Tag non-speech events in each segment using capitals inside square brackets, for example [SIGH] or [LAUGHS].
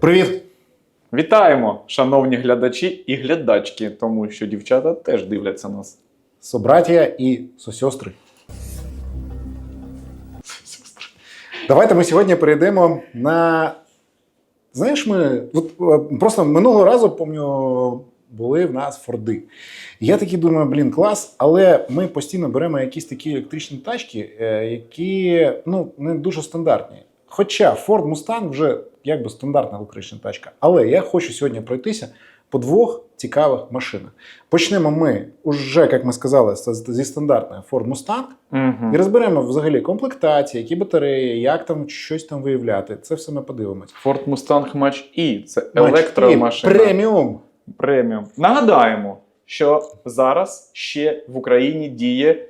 Привіт! Вітаємо, шановні глядачі і глядачки, тому що дівчата теж дивляться нас. Собратія і сосьостри. Давайте ми сьогодні перейдемо на. Знаєш, ми от, е, просто минулого разу, пам'ятаю, були в нас Форди. Я такий думаю, блін, клас, але ми постійно беремо якісь такі електричні тачки, е, які ну, не дуже стандартні. Хоча Ford Mustang вже якби стандартна електрична тачка. Але я хочу сьогодні пройтися по двох цікавих машинах. Почнемо ми уже, як ми сказали, зі стандартної Ford Mustang. Угу. І розберемо взагалі комплектації, які батареї, як там щось там виявляти. Це все ми подивимось. Ford Mustang Mach E – це електромашина. Преміум. Преміум. Нагадаємо, що зараз ще в Україні діє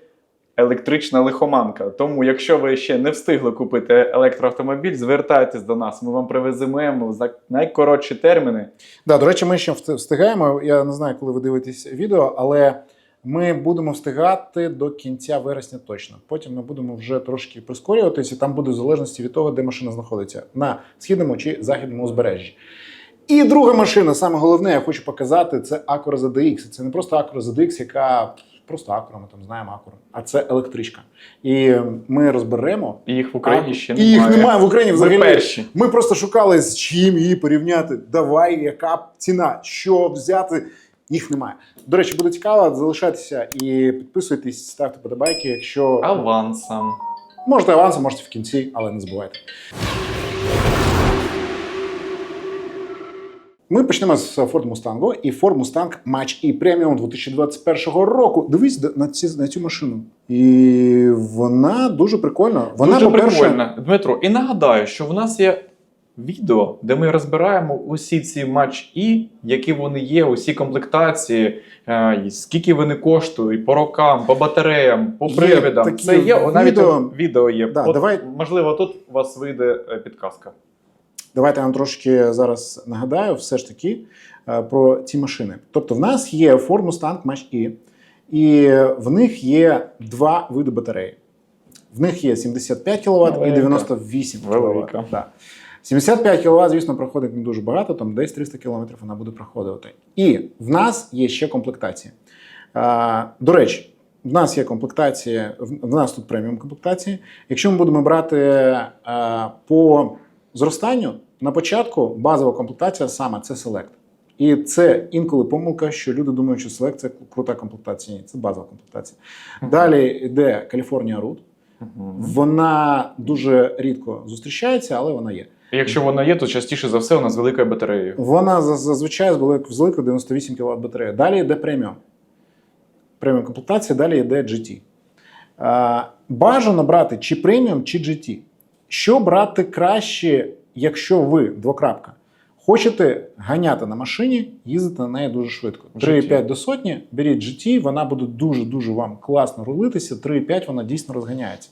електрична лихоманка. Тому, якщо ви ще не встигли купити електроавтомобіль, звертайтесь до нас. Ми вам привеземо за найкоротші терміни. Да, до речі, ми ще встигаємо. Я не знаю, коли ви дивитесь відео, але ми будемо встигати до кінця вересня точно. Потім ми будемо вже трошки прискорюватися. Там буде в залежності від того, де машина знаходиться на східному чи західному узбережжі. І друга машина, саме головне, я хочу показати, це Acura ZDX. Це не просто Acura ZDX, яка просто Acura, ми там знаємо Acura, а це електричка. І ми розберемо. І їх в Україні А, ще і їх немає в Україні Ми взагалі. перші. Ми просто шукали з чим її порівняти. Давай, яка ціна, що взяти. Їх немає. До речі, буде цікаво. Залишайтеся і підписуйтесь, ставте подобайки. Якщо Авансом. можете авансом, можете в кінці, але не забувайте. Ми почнемо з Ford Mustang і Ford Mustang Mach E Premium 2021 року. Дивись на, ці, на цю машину. І вона дуже прикольна. Вона, Дуже по-перше, прикольно, Дмитро. І нагадаю, що в нас є відео, де ми розбираємо усі ці матч і які вони є, усі комплектації, е, скільки вони коштують по рокам, по батареям, по привідам. Це є навіть відео. відео є. Да, От, давай- Можливо, тут у вас вийде е, підказка. Давайте я вам трошки зараз нагадаю, все ж таки е, про ці машини. Тобто, в нас є Ford Mustang Mach E, і в них є два види батареї. В них є 75 кВт і Маленька. 98 кВт. Велика. Да. 75 кВт, звісно, проходить не дуже багато, там десь 300 км вона буде проходити. І в нас є ще комплектації. Е, До речі, в нас є комплектації, в нас тут преміум комплектації. Якщо ми будемо брати е, по зростанню, на початку базова комплектація саме це Select. І це інколи помилка, що люди думають, що Select це крута комплектація. Ні, це базова комплектація. Далі йде California Root. Вона дуже рідко зустрічається, але вона є. Якщо вона є, то частіше за все вона з великою батареєю. Вона зазвичай з велик- великою 98 кВт батареєю. Далі йде преміум. Преміум комплектація, далі йде GT. Бажано брати чи преміум, чи GT. Що брати краще, якщо ви двокрапка, хочете ганяти на машині, їздити на неї дуже швидко. 3,5 до сотні, беріть GT, вона буде дуже-дуже вам класно рулитися. 3,5 вона дійсно розганяється.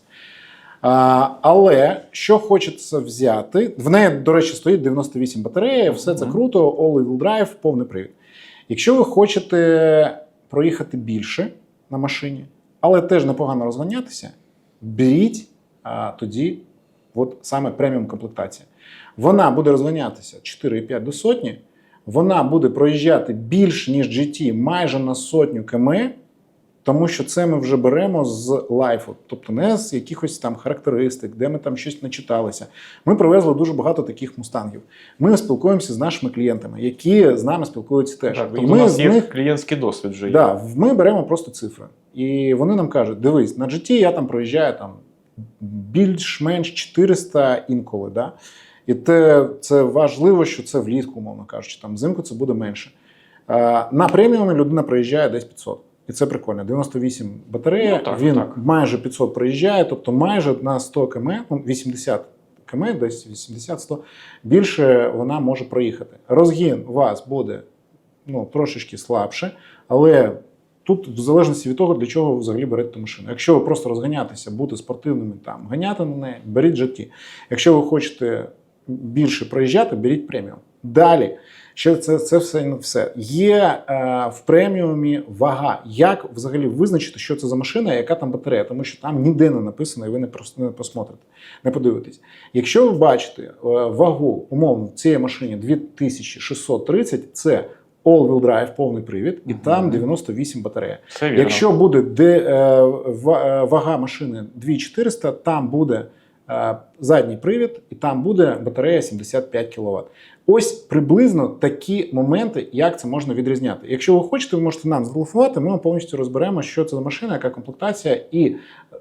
А, але що хочеться взяти, в неї, до речі, стоїть 98 батареї, все це круто, all-wheel drive, повний привід. Якщо ви хочете проїхати більше на машині, але теж непогано розганятися, беріть а, тоді от саме преміум комплектація. Вона буде розганятися 4,5 до сотні, вона буде проїжджати більше, ніж GT, майже на сотню км, тому що це ми вже беремо з лайфу, тобто не з якихось там характеристик, де ми там щось начиталися. Ми привезли дуже багато таких мустангів. Ми спілкуємося з нашими клієнтами, які з нами спілкуються теж. Так, І тобто у нас з є них клієнтський досвід вже є. Да, ми беремо просто цифри. І вони нам кажуть: дивись, на GT я там проїжджаю там більш-менш 400 інколи. Да? І те, це важливо, що це влітку, умовно кажучи, там взимку це буде менше. Е, На преміумі людина проїжджає десь 500. І це прикольно. 98 батарея, Ну, так, він так. майже 500 проїжджає, тобто майже на 100 км, ну 80 км, десь 80-100, більше вона може проїхати. Розгін у вас буде ну, трошечки слабше, але тут в залежності від того, для чого ви взагалі берете машину. Якщо ви просто розганятися, бути спортивними, там, ганяти на неї, беріть GT. Якщо ви хочете більше проїжджати, беріть преміум. Далі, Ще це, це все не все. Є е, в преміумі вага. Як взагалі визначити, що це за машина, яка там батарея? Тому що там ніде не написано, і ви не просто не посмотрите, не подивитесь. Якщо ви бачите е, вагу умовно в цій машині 2630, це all-wheel drive, повний привід, і там 98 батарея. Все вірно. Якщо буде де, е, е, вага машини 2400, там буде е, задній привід, і там буде батарея 75 кВт. Ось приблизно такі моменти, як це можна відрізняти. Якщо ви хочете, ви можете нам зателефонувати, ми вам повністю розберемо, що це за машина, яка комплектація і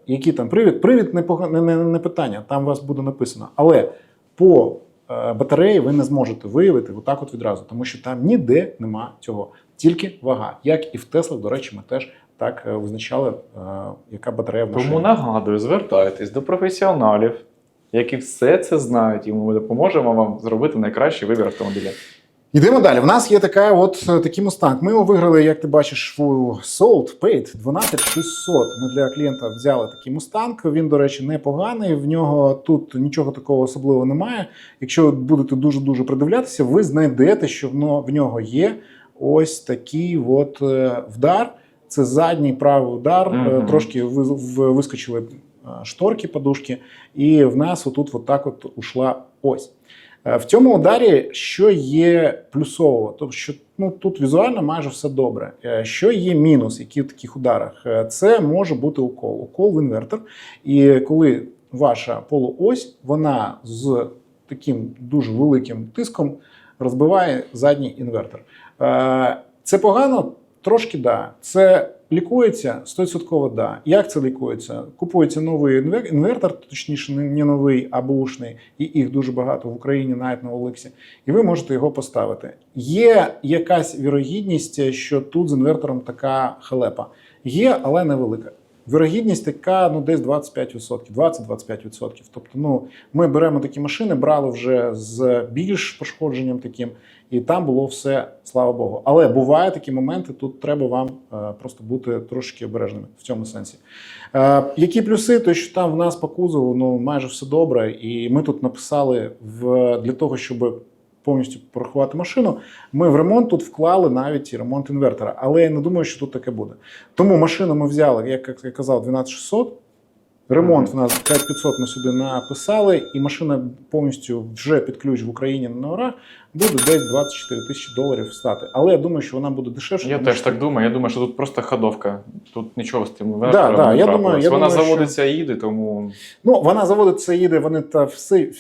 який там привід. Привід не, не, не, не питання, там у вас буде написано. Але по батареї ви не зможете виявити отак от відразу, тому що там ніде нема цього. Тільки вага. Як і в Теслах, до речі, ми теж так е, визначали, е, яка батарея в машині. Тому нагадую, звертайтесь до професіоналів, які все це знають, і ми допоможемо вам зробити найкращий вибір автомобіля. Йдемо далі. В нас є така от е, такий мустанг. Ми його виграли, як ти бачиш, в Sold Paid 12600. Ми для клієнта взяли такий мустанг. Він, до речі, непоганий. В нього тут нічого такого особливого немає. Якщо будете дуже дуже придивлятися, ви знайдете, що в нього є ось такий от е, вдар. Це задній правий удар. Е, Мгм. Трошки вискочили шторки, подушки, і в нас отут от так от ушла ось. Е, В цьому ударі що є плюсового? Тобто, що ну, тут візуально майже все добре. Е, Що є мінус, які в таких ударах? Е, Це може бути укол. Укол в інвертор. І коли ваша полуось, вона з таким дуже великим тиском розбиває задній інвертор. Це погано? Трошки да. Це лікується 100% да. Як це лікується? Купується новий інвер- інвертор, точніше, не новий, а бушний, і їх дуже багато в Україні, навіть на Олексі, і ви можете його поставити. Є якась вірогідність, що тут з інвертором така халепа. Є, але невелика. Вірогідність така ну десь 25%, 20-25%. Тобто, ну ми беремо такі машини, брали вже з більш пошкодженням таким, і там було все, слава Богу. Але бувають такі моменти, тут треба вам е, просто бути трошки обережними в цьому сенсі. Е, які плюси? То що там в нас по кузову ну майже все добре, і ми тут написали в для того, щоб повністю порахувати машину. Ми в ремонт тут вклали навіть і ремонт інвертора, але я не думаю, що тут таке буде. Тому машину ми взяли, як я казав, 12600. Ремонт в нас 5500 ми сюди написали, і машина повністю вже під ключ в Україні на номерах буде десь 24 тисячі доларів стати. Але я думаю, що вона буде дешевше. Я теж що- так думаю. Я думаю, що тут просто ходовка. Тут нічого з тим Да, да, не я трапилось. думаю- я Вона думаю, заводиться і їде, тому Ну, вона заводиться, їде, вони та все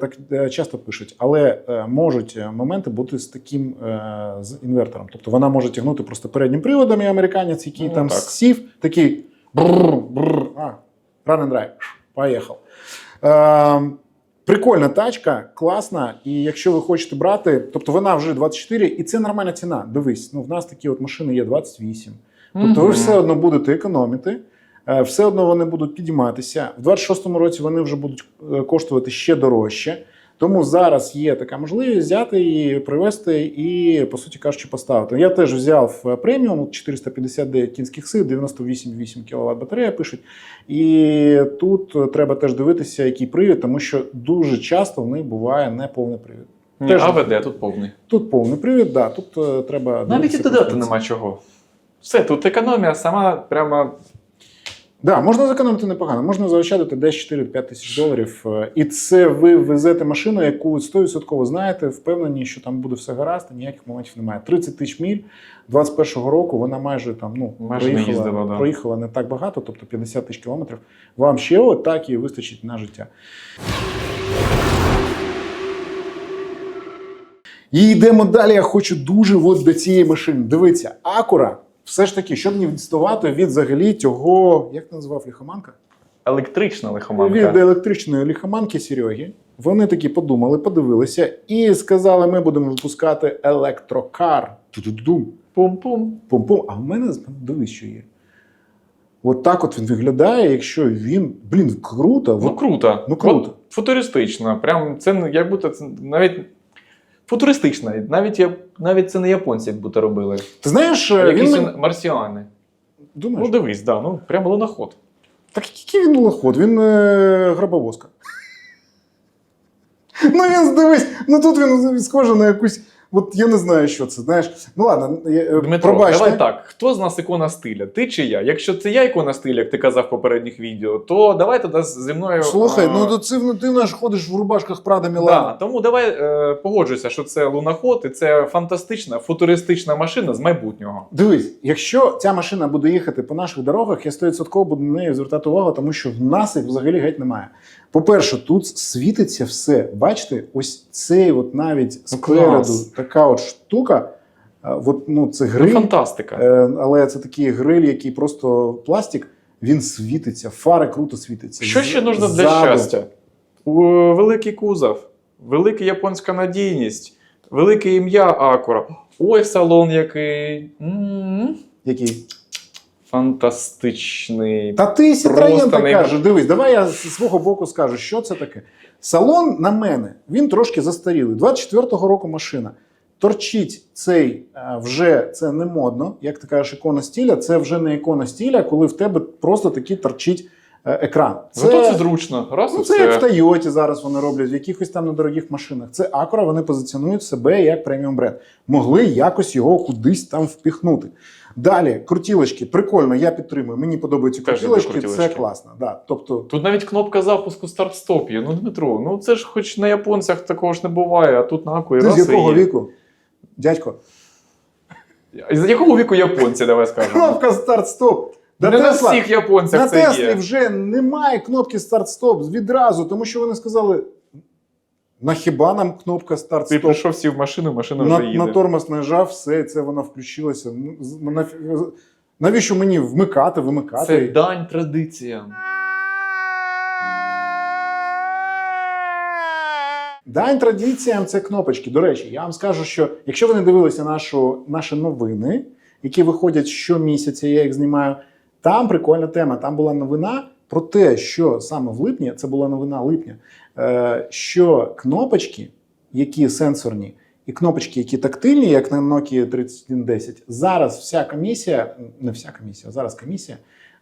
так е, часто пишуть, але е, можуть е, моменти бути з таким з інвертором. Тобто вона може тягнути просто переднім приводом, і американець, який Ну, там так. сів, такий бррр, бррр, а, run and drive, поїхав. Прикольна тачка, класна. І якщо ви хочете брати, тобто вона вже 24, і це нормальна ціна. Дивись, ну в нас такі от машини є 28. Тобто ви все одно будете економити, е, все одно вони будуть підійматися. В 26-му році вони вже будуть е, коштувати ще дорожче. Тому зараз є така можливість взяти і привезти і, по суті кажучи, поставити. Я теж взяв е, преміум 459 кінських сил, 98,8 кВт батарея пишуть. І тут е, треба теж дивитися, який привід, тому що дуже часто в них буває не повний привід. Ні, Теж- АВД тут повний. Тут повний привід, да, тут е, треба. Навіть і додати нема чого. Все, тут економія сама прямо. Да, можна зекономити непогано, можна заощадити десь 4-5 тисяч доларів. Е, І це ви везете машину, яку 100% знаєте, впевнені, що там буде все гаразд, ніяких моментів немає. 30 тисяч міль 21-го року вона майже там ну Майже не проїхала, їздила, да. проїхала не так багато, тобто 50 тисяч кілометрів. Вам ще от так і вистачить на життя. І йдемо далі. Я хочу дуже от до цієї машини. Дивіться, Акура, все ж таки, щоб не відставати від взагалі цього, як назвав ліхоманка? Електрична лихоманка. Від електричної ліхоманки Сереги. Вони такі подумали, подивилися і сказали: ми будемо випускати електрокар. Ту-ту-дум. Пум-пум. Пум-пум. А в мене дивись, що є. От так от він виглядає, якщо він. Блін, круто. Ну От- круто. Ну, круто. От футуристично. Прям це не- як будто це навіть футуристично. Навіть я навіть це не японці, як будто робили. Ти знаєш, А він. Якісь марсіани. Думаєш? Ну дивись, да, ну прямо луноход. Так який він луноход? Він е, грабовозка. [LAUGHS] ну він дивись, ну тут він схоже на якусь От я не знаю, що це. Знаєш, ну ладно, е, Дмитро, пробачте. давай так. Хто з нас ікона стиля? Ти чи я? Якщо це я ікона стиля, як ти казав в попередніх відео, то давай тоді зі мною. Слухай, а, ну то це ти наш ходиш в рубашках Прада Да, тому давай е, погоджуйся, що це луноход, і це фантастична футуристична машина з майбутнього. Дивись, якщо ця машина буде їхати по наших дорогах, я 100% буду на неї звертати увагу, тому що в нас їх взагалі геть немає. По-перше, тут світиться все. Бачите, ось цей от навіть Ну, спереду клас. така от штука. От, ну, це Ну, гриль, фантастика. е, але це такий гриль, який просто пластик, він світиться, фари круто світяться. Що ще нужно для щастя? Великий кузов, велика японська надійність, велике ім'я Акура. Ой, салон який. М, Який? Фантастичний. Та ти Просто так кажеш. Дивись, давай я з свого боку скажу, що це таке. Салон на мене, він трошки застарілий. 24-го року машина. Торчить цей е, вже це не модно, як ти кажеш, ікона стіля. Це вже не ікона стіля, коли в тебе просто такий торчить е, екран. Зато це зручно. Раз Ну, це все. як в Тойоті зараз вони роблять, в якихось там недорогих машинах. Це Acura, вони позиціонують себе як преміум бренд. Могли якось його кудись там впіхнути. Далі, крутілочки, прикольно, я підтримую. Мені подобаються Теж люблю крутілочки, це класно. Да. Тобто, Тут навіть кнопка запуску старт-стоп є. Ну, Дмитро, ну це ж хоч на японцях такого ж не буває, а тут на ти раз з якого і є. віку? Дядько. З якого віку японці, давай скажемо? Кнопка старт-стоп. Да не на всіх японцях на це Теслі є. вже немає кнопки старт-стоп відразу, тому що вони сказали: на хіба нам кнопка старт-стоп? прийшов сів в машину, машина на, вже їде. на тормоз нажав, все, це вона включилася. Ну, з- Навіщо мені вмикати, вимикати? Це дань традиціям. Дань традиціям це кнопочки. До речі, я вам скажу, що якщо ви не дивилися нашу, наші новини, які виходять щомісяця, я їх знімаю, там прикольна тема. Там була новина про те, що саме в липні, це була новина липня, е, що кнопочки, які сенсорні, і кнопочки, які тактильні, як на Nokia 3110, зараз вся комісія, не вся комісія, зараз комісія.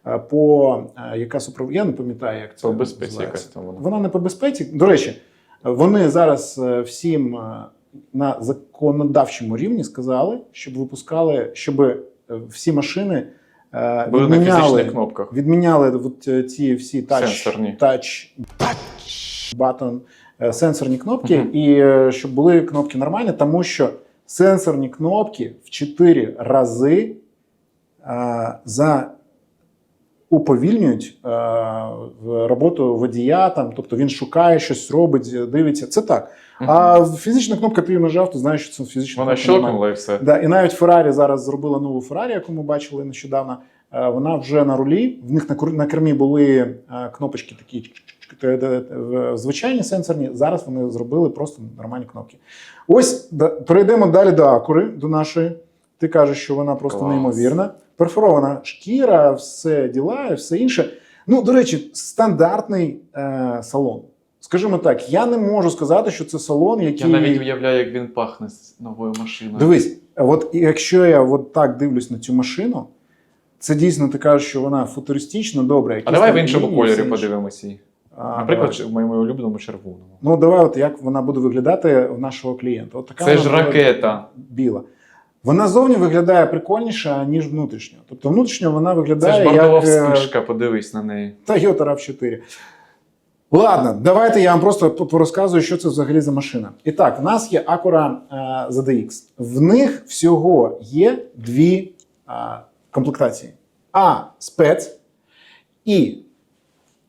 е, По е, яка супров... я не пам'ятаю, як це По безпеці якась там вона. Вона не по безпеці. До речі, вони зараз всім на законодавчому рівні сказали, щоб випускали, щоб всі машини е, Були на фізичних кнопках. відміняли от е, ці всі тач, Сенсорні. тач, батон, е, сенсорні кнопки, Мгм. і е, щоб були кнопки нормальні, тому що сенсорні кнопки в 4 рази а, за уповільнюють е, роботу водія, там, тобто він шукає щось, робить, дивиться. Це так. Мгм. А фізична кнопка, ти її нажав, ти знаєш, що це фізична Вона кнопка. нормальна. щелкнула і все. Да, і навіть Феррарі зараз зробила нову Феррарі, яку ми бачили нещодавно. Е, Вона вже на рулі. В них на на кермі були е, кнопочки такі звичайні сенсорні. Зараз вони зробили просто нормальні кнопки. Ось да, перейдемо далі до Акури, до нашої. Ти кажеш, що вона просто Клас. неймовірна. Перфорована шкіра, все діла, все інше. Ну, до речі, стандартний е, салон. Скажімо так, я не можу сказати, що це салон, який. Я навіть уявляю, як він пахне з новою машиною. Дивись, от якщо я от так дивлюсь на цю машину, це дійсно ти кажеш, що вона футуристична, добре. А давай в іншому лінії, кольорі подивимося. А, Наприклад, давай. в моєму улюбленому червоному. Ну давай, от як вона буде виглядати у нашого клієнта. От така Це ж ракета. біла. Вона зовні виглядає прикольніше, ніж внутрішньо. Тобто внутрішньо вона Це виглядає ж бордова як е, вспишка, подивись на неї. Toyota RAV4. Ладно, давайте я вам просто по- порозказую, що це взагалі за машина. І так, в нас є Acura е, ZDX. В них всього є дві е, комплектації: А спец і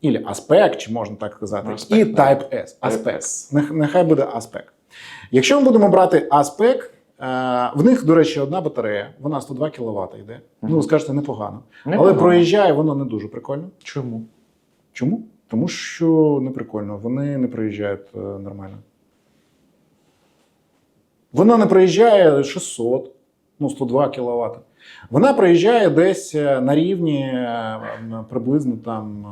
ілі Аспек, чи можна так казати, Аспек, і. Type S. Аспек. Нехай буде Аспек. Якщо ми будемо брати Аспек, в них, до речі, одна батарея, вона 102 кВт йде. Ну, ви скажете, непогано. Але проїжджає воно не дуже прикольно. Чому? Чому? Тому що не прикольно, вони не проїжджають е, нормально. Вона не проїжджає 600, ну 102 кВт. Вона проїжджає десь е, на рівні е, приблизно там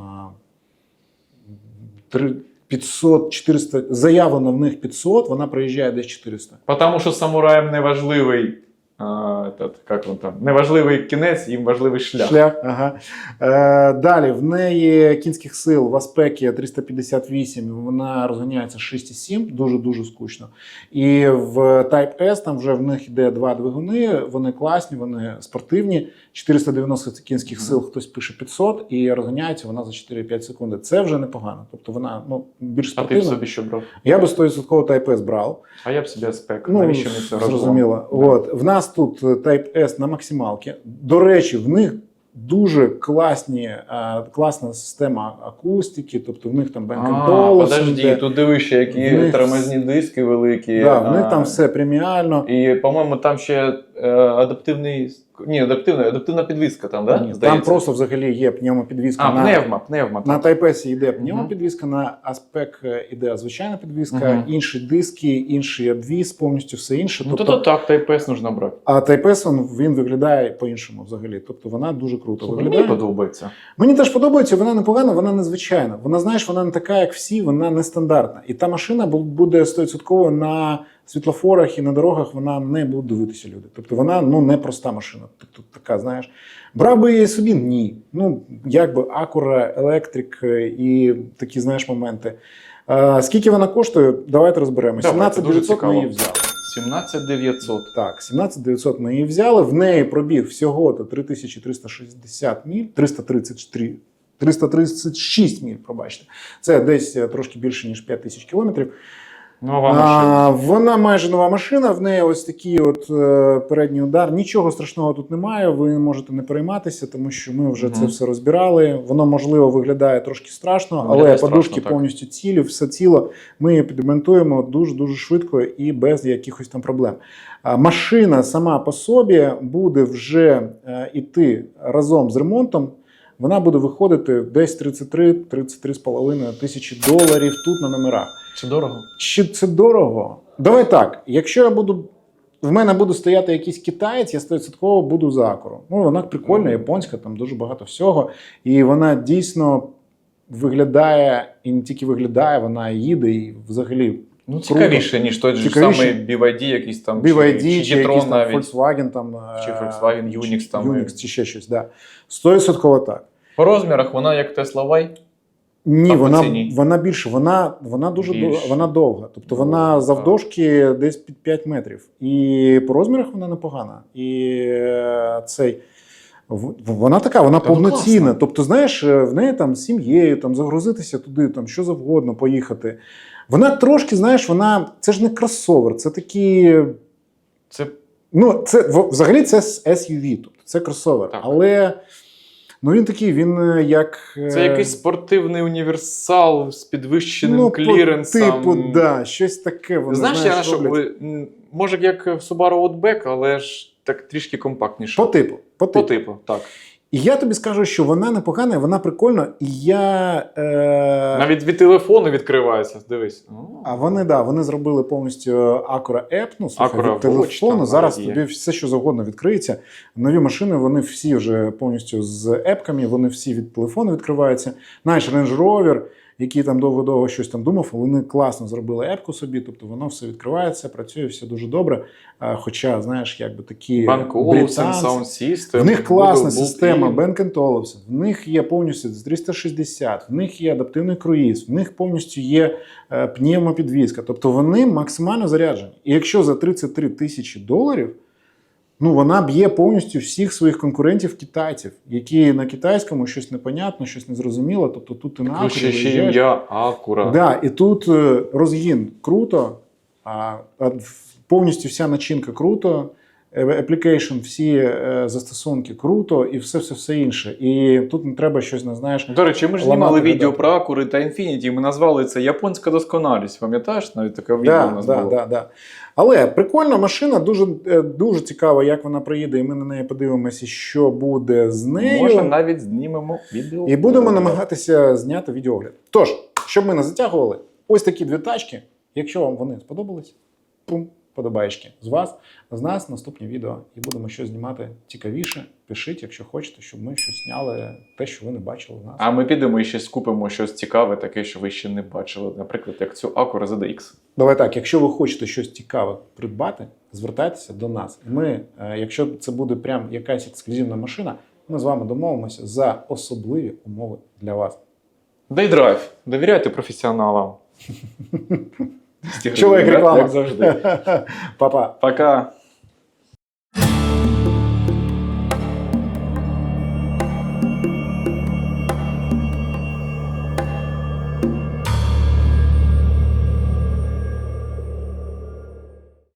е, три- 500, 400, заявлено в них 500, вона проїжджає десь 400. Тому що самураям не важливий а, этот, як він там, неважливий кінець, їм важливий шлях. Шлях, ага. Е, далі, в неї кінських сил в Аспекі 358, вона розганяється 6,7, дуже-дуже скучно. І в Type S там вже в них йде два двигуни, вони класні, вони спортивні. 490 кінських сил, хтось пише 500, і розганяється вона за 4-5 секунд. Це вже непогано. Тобто вона ну, більш А ти б собі що брав? Я би 100% Type S брав. А я б собі аспект. Ну, Навіщо мені це зрозуміло. Да. От. В нас тут е, Type S на максималці. До речі, в них дуже класні, е, класна система акустики, тобто в них там А, подожди, тут дивись, ще які них- тормозні диски великі. Да, в них там все преміально. І, по-моєму, там ще адаптивний. Ні, адаптивна, адаптивна підвізка там, да? Ні, там просто взагалі є пневмопідвізка. А, на, пневма, пневма. на S йде Мгм. пневмопідвізка, на Aspec іде звичайна підвізка, Мгм. інші диски, інший обвіз, повністю все інше. Ну, тобто, то, то так, Type-S нужно брати. А S, він, він виглядає по-іншому взагалі. Тобто вона дуже круто Слухай, виглядає. Мені подобається. Мені теж подобається, вона непогана, вона незвичайна. Вона, знаєш, вона не така, як всі, вона нестандартна. І та машина бу- буде 100% на світлофорах і на дорогах вона не будуть дивитися люди. Тобто вона ну, не проста машина. Тобто така, знаєш. Брав би її собі? Ні. Ну, якби Acura, Electric е, і такі, знаєш, моменти. А, скільки вона коштує? Давайте розберемося. Давайте, 17 900 ми її взяли. 17 900. Так, 17 900 ми її взяли. В неї пробіг всього то 3360 міль, 333, 336 міль, пробачте. Це десь е, трошки більше, ніж 5 тисяч кілометрів. Нова машина. А, вона майже нова машина, в неї ось такий от е, передній удар. Нічого страшного тут немає. Ви можете не перейматися, тому що ми вже це все розбирали. Воно можливо виглядає трошки страшно, але страшно, подушки так. повністю цілі, все ціло. Ми її підремонтуємо дуже дуже швидко і без якихось там проблем. А, Машина сама по собі буде вже е, іти разом з ремонтом. Вона буде виходити десь 33-33,5 тисячі доларів тут на номерах. Це дорого. Чи це дорого? Давай так. Якщо я буду. В мене буде стояти якийсь китаєць, я 100% буду за Акуру. Ну, вона прикольна, японська, там дуже багато всього. І вона дійсно виглядає, і не тільки виглядає, вона їде і взагалі Ну, Круто. цікавіше, ніж той же самий BYD якийсь там. BYD, чи, чи, чи, якийсь там навіть. Volkswagen, там, Чи е, Volkswagen, Unix там, Unix, чи ще щось. Да. 100% так. По розмірах вона як Tesla Y. Ні, А вона, вона більше, вона, вона дуже Більше. вона довга. Тобто вона завдовжки десь під 5 метрів. І по розмірах вона непогана. І е, цей. Вона така, вона Та ну повноцінна. класно. Тобто, знаєш, е, в неї там з сім'єю, там загрузитися туди, там що завгодно, поїхати. Вона трошки, знаєш, вона це ж не кросовер, це такі. Це Ну, це взагалі це SUV, тобто це кросовер. Так. Але ну він такий, він е, як. Це е, якийсь спортивний універсал з підвищеним ну, кліренсом. Типу, да, щось таке. Вони, Знаєш, я знаєш, що, роблять. ви- може, як в Subaru Outback, але ж так трішки компактніше. По типу. По По типу. типу, так. І я тобі скажу, що вона непогана, вона прикольна. І я. Е... Навіть від телефону відкривається. Дивись. А вони да, вони зробили повністю Acura App, ну слухай, Acura від телефону. Watch Зараз тобі все, що завгодно відкриється. Нові машини, вони всі вже повністю з епками, вони всі від телефону відкриваються. Знаєш, Range Rover, який там довго-довго щось там думав, вони класно зробили епку собі, тобто воно все відкривається, працює все дуже добре. Хоча, знаєш, якби такі Bank Olufsen, System. в них класна Google система. Bank Olufsen, в них є повністю 360, в них є адаптивний круїз, в них повністю є е, пневмопідвізка. Тобто вони максимально заряджені. І якщо за 33 тисячі доларів, ну вона б'є повністю всіх своїх конкурентів китайців, які на китайському щось непонятно, щось незрозуміло. Тобто тут і на ще, ще ім'я Акура. Да, і тут е, розгін круто, а, а повністю вся начинка круто. Е, Application, всі е, застосунки круто, і все, все, все інше. І тут не треба щось, не знаєш. До речі, ми ж знімали відео про Акури та Infiniti, ми назвали це японська досконалість. Пам'ятаєш? Навіть таке відео у нас да, було. да, да. Але прикольна машина, дуже, е, дуже цікаво, як вона приїде, і ми на неї подивимося, що буде з нею. Може, навіть знімемо відео. І будемо намагатися зняти відеогляд. Тож, щоб ми не затягували, ось такі дві тачки. Якщо вам вони сподобались, пум, подобаєчки з вас, з нас наступні відео і будемо щось знімати цікавіше. Пишіть, якщо хочете, щоб ми щось зняли, те, що ви не бачили в нас. А ми підемо і ще скупимо щось цікаве, таке, що ви ще не бачили. Наприклад, як цю Acura ZDX. Давай так, якщо ви хочете щось цікаве придбати, звертайтеся до нас. Ми, е, якщо це буде прям якась ексклюзивна машина, ми з вами домовимося за особливі умови для вас. Дейдрайв. Довіряйте професіоналам. [LAUGHS] Чоловік реклама. Як завжди. [LAUGHS] Па-па. Пока.